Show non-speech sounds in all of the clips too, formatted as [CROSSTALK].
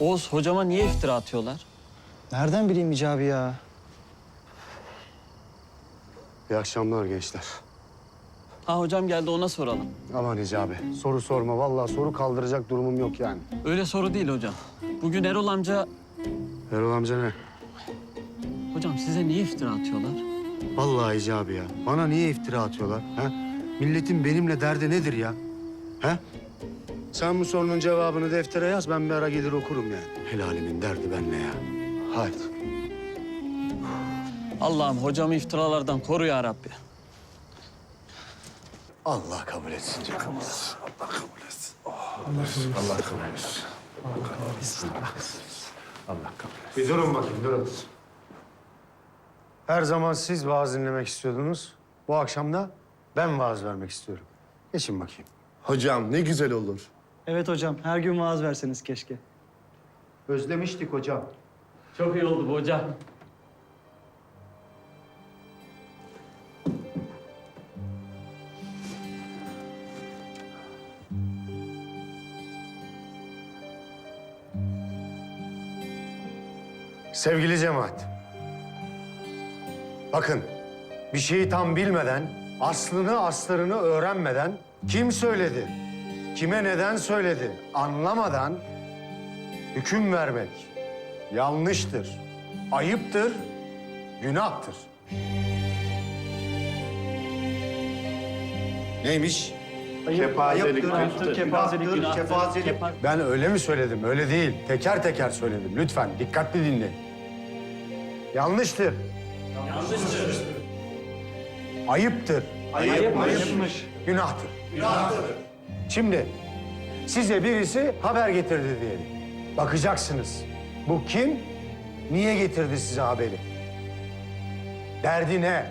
Oğuz hocama niye iftira atıyorlar? Nereden bileyim Hicabi ya? İyi akşamlar gençler. Ha hocam geldi ona soralım. Aman Hicabi. Soru sorma. Vallahi soru kaldıracak durumum yok yani. Öyle soru değil hocam. Bugün Erol amca... Erol amca ne? Hocam size niye iftira atıyorlar? Vallahi Hicabi ya. Bana niye iftira atıyorlar? Ha? Milletin benimle derdi nedir ya? Ha? Sen bu sorunun cevabını deftere yaz. Ben bir ara gelir okurum yani. Helalimin derdi benle ya. Haydi. Allah'ım hocamı iftiralardan koru ya Rabbi. Allah kabul etsin canım. Allah kabul etsin. Allah kabul etsin. Allah kabul etsin. Bir durun bakayım, durun. Her zaman siz vaaz dinlemek istiyordunuz. Bu akşam da ben vaaz vermek istiyorum. Geçin bakayım. Hocam ne güzel olur. Evet hocam, her gün vaaz verseniz keşke. Özlemiştik hocam. Çok iyi oldu bu hocam. Sevgili cemaat. Bakın, bir şeyi tam bilmeden, aslını aslarını öğrenmeden kim söyledi, kime neden söyledi anlamadan hüküm vermek yanlıştır, ayıptır, günahtır. Neymiş? Kepazelik, Ayıptır, kepazelik, günahtır, kefazelik. kepa- Ben öyle mi söyledim? Öyle değil. Teker teker söyledim. Lütfen dikkatli dinleyin. Yanlıştır. Yanlıştır. Ayıptır. Ayıpmış. Günahtır. Şimdi size birisi haber getirdi diyelim. Bakacaksınız. Bu kim? Niye getirdi size haberi? Derdi ne?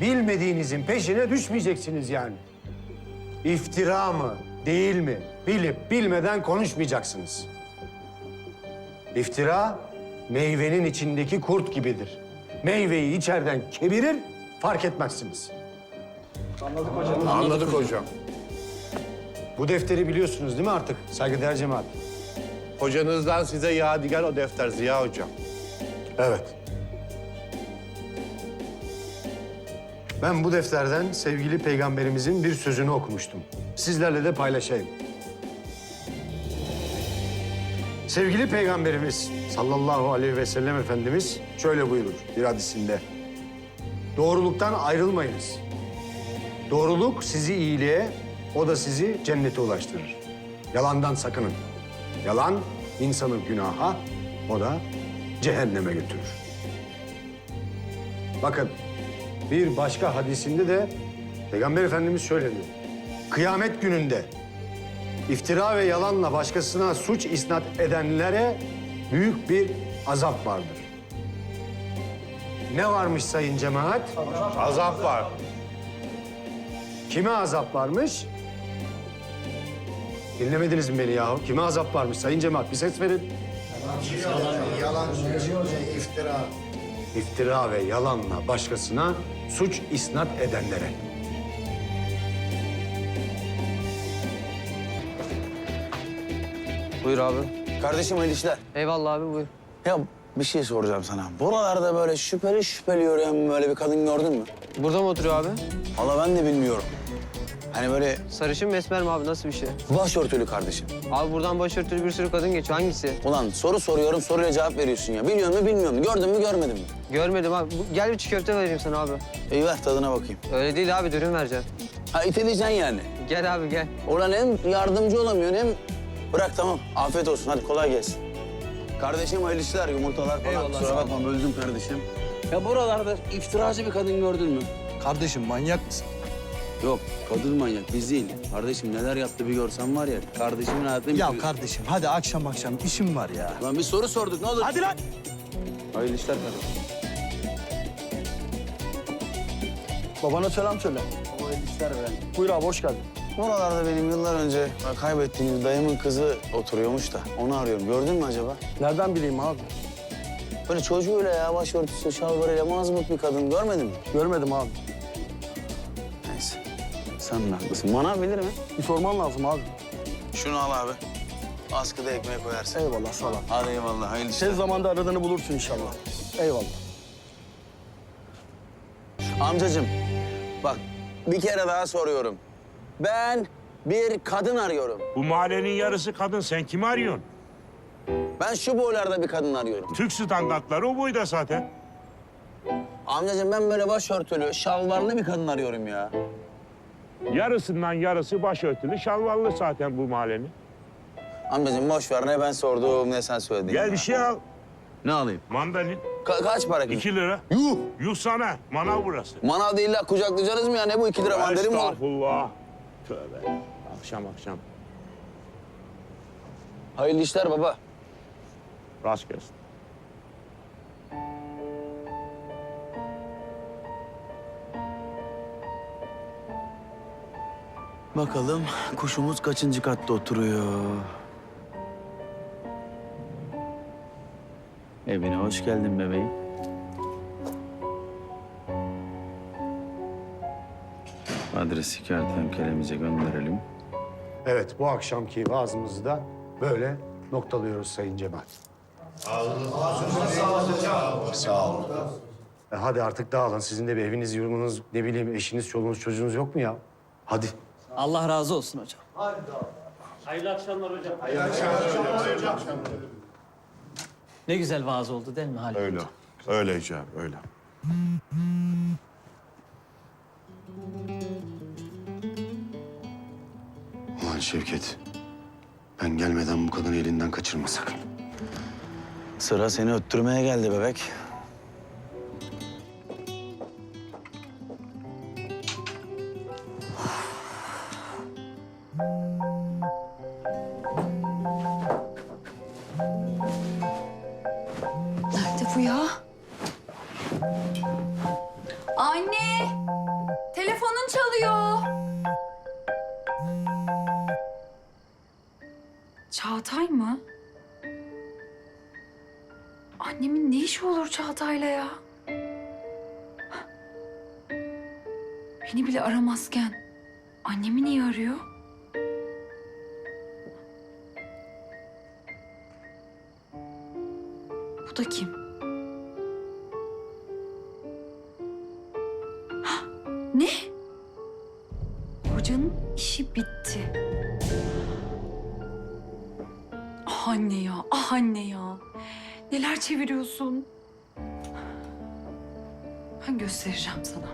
Bilmediğinizin peşine düşmeyeceksiniz yani. İftira mı, değil mi? Bilip bilmeden konuşmayacaksınız. İftira meyvenin içindeki kurt gibidir. Meyveyi içeriden kebirir, fark etmezsiniz. Anladık hocam. Bu defteri biliyorsunuz değil mi artık saygıdeğer cemaat? Hocanızdan size yadigar o defter Ziya hocam. Evet. Ben bu defterden sevgili peygamberimizin bir sözünü okumuştum. Sizlerle de paylaşayım. Sevgili peygamberimiz sallallahu aleyhi ve sellem efendimiz şöyle buyurur bir hadisinde. Doğruluktan ayrılmayınız. Doğruluk sizi iyiliğe, o da sizi cennete ulaştırır. Yalandan sakının. Yalan insanı günaha, o da cehenneme götürür. Bakın bir başka hadisinde de Peygamber Efendimiz şöyle diyor. Kıyamet gününde iftira ve yalanla başkasına suç isnat edenlere büyük bir azap vardır. Ne varmış sayın cemaat? Azap var. Kime azap varmış? Dinlemediniz mi beni yahu? Kime azap varmış sayın cemaat? Bir ses verin. Yalan söylüyor ya iftira. İftira ve yalanla başkasına suç isnat edenlere. Buyur abi. Kardeşim hayırlı işler. Eyvallah abi buyur. Ya bir şey soracağım sana. Buralarda böyle şüpheli şüpheli yürüyen böyle bir kadın gördün mü? Burada mı oturuyor abi? Valla ben de bilmiyorum. Hani böyle Sarışın mı esmer mi abi nasıl bir şey? başörtülü kardeşim. Abi buradan başörtülü bir sürü kadın geçiyor. Hangisi? Ulan soru soruyorum soruyla cevap veriyorsun ya. Biliyor mu bilmiyor mu? Gördün mü görmedin mi? Görmedim abi. Bu- Gel bir çiğ köfte vereyim sana abi. İyi ver tadına bakayım. Öyle değil abi dürüm vereceğim. Ha iteleyeceksin yani. Gel abi gel. Ulan hem yardımcı olamıyorsun hem... Bırak tamam. Afiyet olsun. Hadi kolay gelsin. Kardeşim hayırlı işler, yumurtalar falan. Eyvallah, Kusura sağ ol. bakma böldüm kardeşim. Ya buralarda iftiracı bir kadın gördün mü? Kardeşim manyak mısın? Yok, kadın manyak. Biz değil. Kardeşim neler yaptı bir görsen var ya. Kardeşimin hayatını... Ya bitiriyor. kardeşim hadi akşam akşam işim var ya. Lan bir soru sorduk ne olur. Hadi lan. Hayırlı işler kardeşim. Babana selam söyle. Hayırlı işler be. Buyur abi hoş geldin. Buralarda benim yıllar önce kaybettiğimiz dayımın kızı oturuyormuş da onu arıyorum. Gördün mü acaba? Nereden bileyim abi? Böyle çocuğuyla ya başörtüsü, şalvarıyla mazmut bir kadın görmedin mi? Görmedim abi. Sen de haklısın. Manav bilir mi? Bir sorman lazım abi. Şunu al abi. askıda ekmeği koyarsın. Eyvallah sağ ol. Hadi eyvallah, hayırlı işler. Tez zamanda aradığını bulursun inşallah. Eyvallah. Amcacığım, bak bir kere daha soruyorum. Ben bir kadın arıyorum. Bu mahallenin yarısı kadın. Sen kimi arıyorsun? Ben şu boylarda bir kadın arıyorum. Türk standartları o boyda zaten. Amcacığım ben böyle başörtülü, şalvarlı bir kadın arıyorum ya. Yarısından yarısı başörtülü, şalvarlı zaten bu mahallenin. Amcacığım boş ver ne ben sordum ne sen söyledin. Gel ya. bir şey al. Ne alayım? Mandalin. Ka- kaç para ki? iki lira. Yuh! Yuh sana. Manav burası. Manav değil la kucaklayacaksınız mı ya? Ne bu iki lira mandalin mi var? Estağfurullah. Tövbe. Akşam akşam. Hayırlı işler baba. Rast gelsin. Bakalım kuşumuz kaçıncı katta oturuyor? Evine hoş geldin bebeğim. Adresi kertenkelemize gönderelim. Evet, bu akşamki vaazımızı da böyle noktalıyoruz Sayın Cemal. Sağ olun. E hadi artık dağılın. Sizin de bir eviniz, yurunuz, ne bileyim eşiniz, çoluğunuz, çocuğunuz yok mu ya? Hadi. Allah razı olsun hocam. Hayırlı akşamlar hocam. Ne güzel vaaz oldu değil mi Halil? Öyle. Öyle icap, öyle. Ulan Şevket, ben gelmeden bu kadını elinden kaçırma sakın. Sıra seni öttürmeye geldi bebek. Çağatay'la? Beni bile aramazken annemi niye arıyor? Bu da kim? Göstereceğim sana.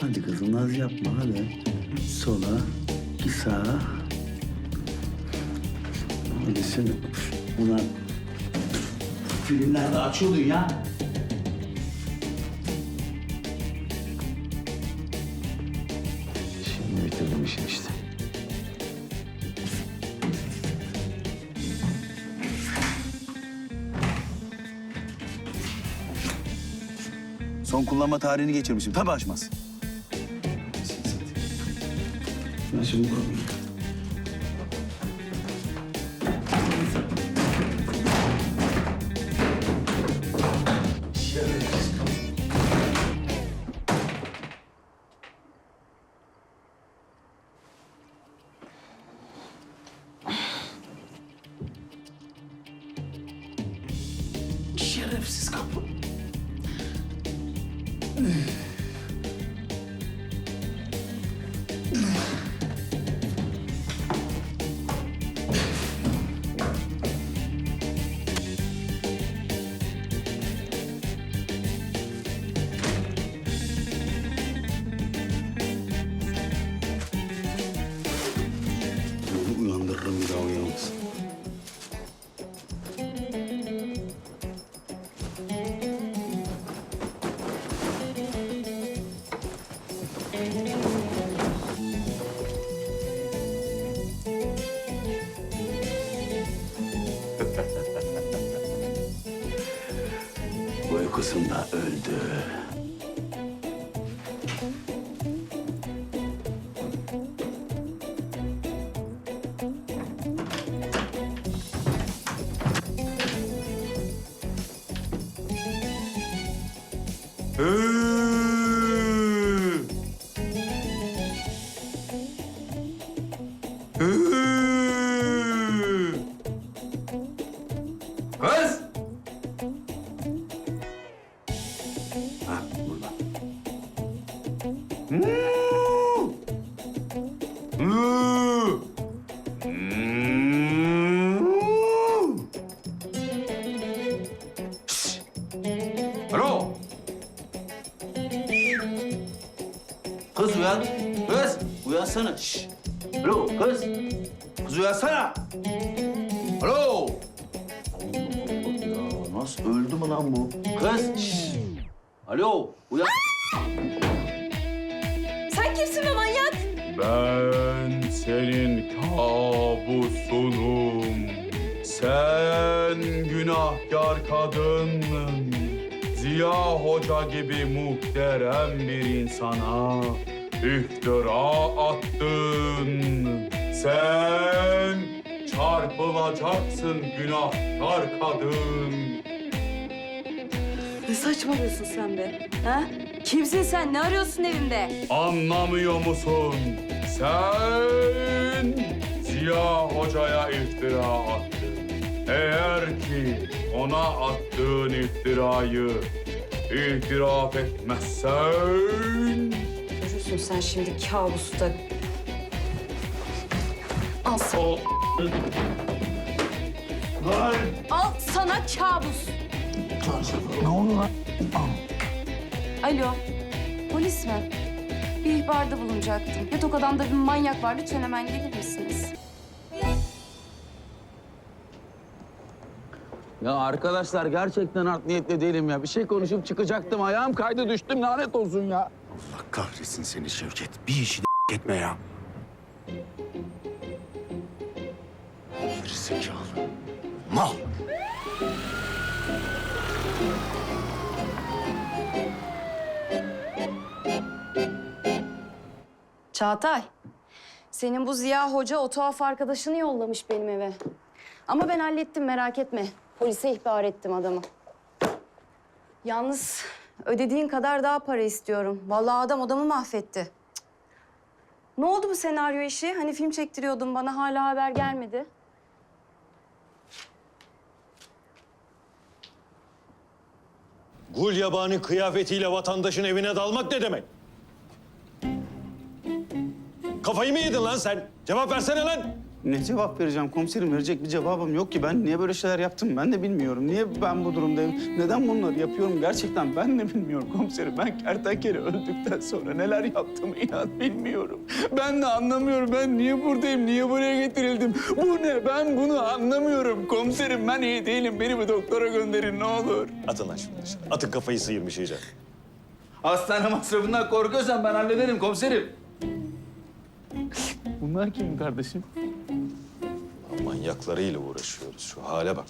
Hadi kızım naz yapma hadi. Sola, sağa. Sen buna filmlerde açıyordun ya. Şimdi bitirdim işin işte. Son kullanma tarihini geçirmişim. Tabii açmaz. Şimdi bu Şerefsiz kapı. Alo. Kız uyan. Kız uyansana. Şş. Alo kız. Kız uyansana. Alo. Ya nasıl öldü mü lan bu? Kız. Şş. Uyan. Ben senin kabusunum. Sen günahkar kadın. Ziya Hoca gibi muhterem bir insana iftira attın. Sen çarpılacaksın günahkar kadın. Ne saçmalıyorsun sen be? Ha? Kimsin sen? Ne arıyorsun evimde? Anlamıyor musun? Sen Ziya Hoca'ya iftira attın. Eğer ki ona attığın iftirayı itiraf etmezsen... Görürsün sen şimdi kabusta. Al sana. Al sana kabus. Ne oldu lan? Alo, polis mi? Bir ihbarda bulunacaktım. Yatak odamda bir manyak var. Lütfen hemen gelir misiniz? Ya arkadaşlar gerçekten art niyetli değilim ya. Bir şey konuşup çıkacaktım. Ayağım kaydı düştüm lanet olsun ya. Allah kahretsin seni Şevket. Bir işi de [LAUGHS] etme ya. Gerizekalı. Mal. Çağatay, senin bu Ziya Hoca o tuhaf arkadaşını yollamış benim eve. Ama ben hallettim merak etme. Polise ihbar ettim adamı. Yalnız ödediğin kadar daha para istiyorum. Vallahi adam adamı mahvetti. Cık. Ne oldu bu senaryo işi? Hani film çektiriyordun bana hala haber gelmedi. Gul yabani kıyafetiyle vatandaşın evine dalmak ne demek? Kafayı mı yedin lan sen? Cevap versene lan. Ne cevap vereceğim komiserim? Verecek bir cevabım yok ki. Ben niye böyle şeyler yaptım ben de bilmiyorum. Niye ben bu durumdayım? Neden bunları yapıyorum gerçekten ben de bilmiyorum komiserim. Ben kertenkele öldükten sonra neler yaptım inan bilmiyorum. Ben de anlamıyorum. Ben niye buradayım? Niye buraya getirildim? Bu ne? Ben bunu anlamıyorum komiserim. Ben iyi değilim. Beni bir doktora gönderin ne olur. Atın lan şunu dışarı. Atın kafayı sıyırmış iyice. Hastane masrafından korkuyorsan ben hallederim komiserim. Bunlar kim kardeşim? Manyaklarıyla uğraşıyoruz. Şu hale bak.